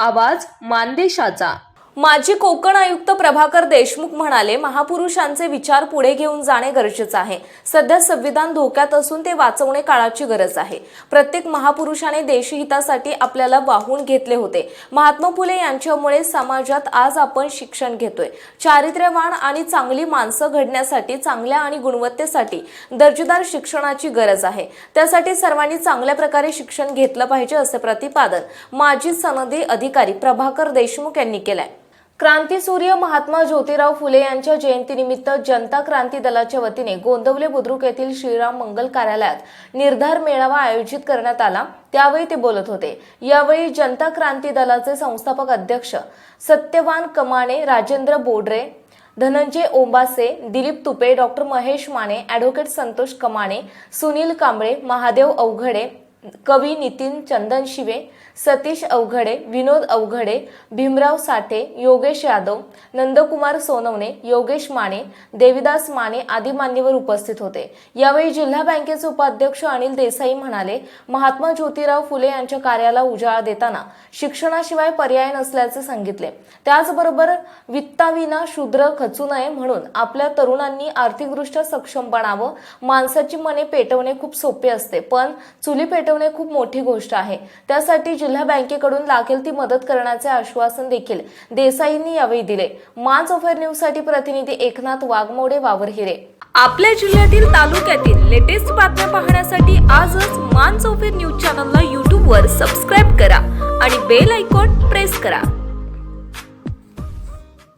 आवाज मानदेशाचा. माजी कोकण आयुक्त प्रभाकर देशमुख म्हणाले महापुरुषांचे विचार पुढे घेऊन जाणे गरजेचं आहे. सध्या संविधान धोक्यात असून ते वाचवणे काळाची गरज आहे. प्रत्येक महापुरुषाने देशहितासाठी आपल्याला वाहून घेतले होते. महात्मा फुले यांच्यामुळे समाजात आज आपण शिक्षण घेतोय. चारित्र्यवान आणि चांगली माणसं घडण्यासाठी चांगल्या आणि गुणवत्तेसाठी दर्जेदार शिक्षणाची गरज आहे. त्यासाठी सर्वांनी चांगल्या प्रकारे शिक्षण घेतलं पाहिजे असे प्रतिपादन माजी सनदी अधिकारी प्रभाकर देशमुख यांनी केलंय. क्रांतीसूर्य महात्मा ज्योतिराव फुले यांच्या जयंतीनिमित्त जनता क्रांती दलाच्या वतीने गोंदवले बुद्रुक येथील श्रीराम मंगल कार्यालयात निर्धार मेळावा आयोजित करण्यात आला. त्यावेळी ते बोलत होते. यावेळी जनता क्रांती दलाचे संस्थापक अध्यक्ष सत्यवान कमाणे राजेंद्र बोडरे धनंजय ओंबासे दिलीप तुपे डॉक्टर महेश माने ॲडव्होकेट संतोष कमाणे सुनील कांबळे महादेव अवघडे कवी नितीन चंदन शिवे सतीश अवघडे विनोद अवघडे भीमराव साठे योगेश यादव नंदकुमार सोनवणे योगेश माने देविदास माने आदी मान्यवर उपस्थित होते. यावेळी जिल्हा बँकेचे उपाध्यक्ष अनिल देसाई म्हणाले महात्मा ज्योतिराव फुले यांच्या कार्याला उजाळा देताना शिक्षणाशिवाय पर्याय नसल्याचे सांगितले. त्याचबरोबर वित्ताविना शूद्र खचू नये म्हणून आपल्या तरुणांनी आर्थिकदृष्ट्या सक्षम बनावं माणसाची मने पेटवणे खूप सोपे असते. पण चुली पेट पेटवणे खूप मोठी गोष्ट आहे. त्यासाठी जिल्हा बँकेकडून लागेल ती मदत करण्याचे आश्वासन देखील देसाईंनी यावेळी दिले. माज ऑफर न्यूजसाठी प्रतिनिधी एकनाथ वाघमोडे वावरहिरे आपल्या जिल्ह्यातील तालुक्यातील लेटेस्ट बातम्या पाहण्यासाठी आजच मान चौफेर न्यूज चॅनलला यूट्यूबवर सबस्क्राईब करा आणि बेल आयकॉन प्रेस करा.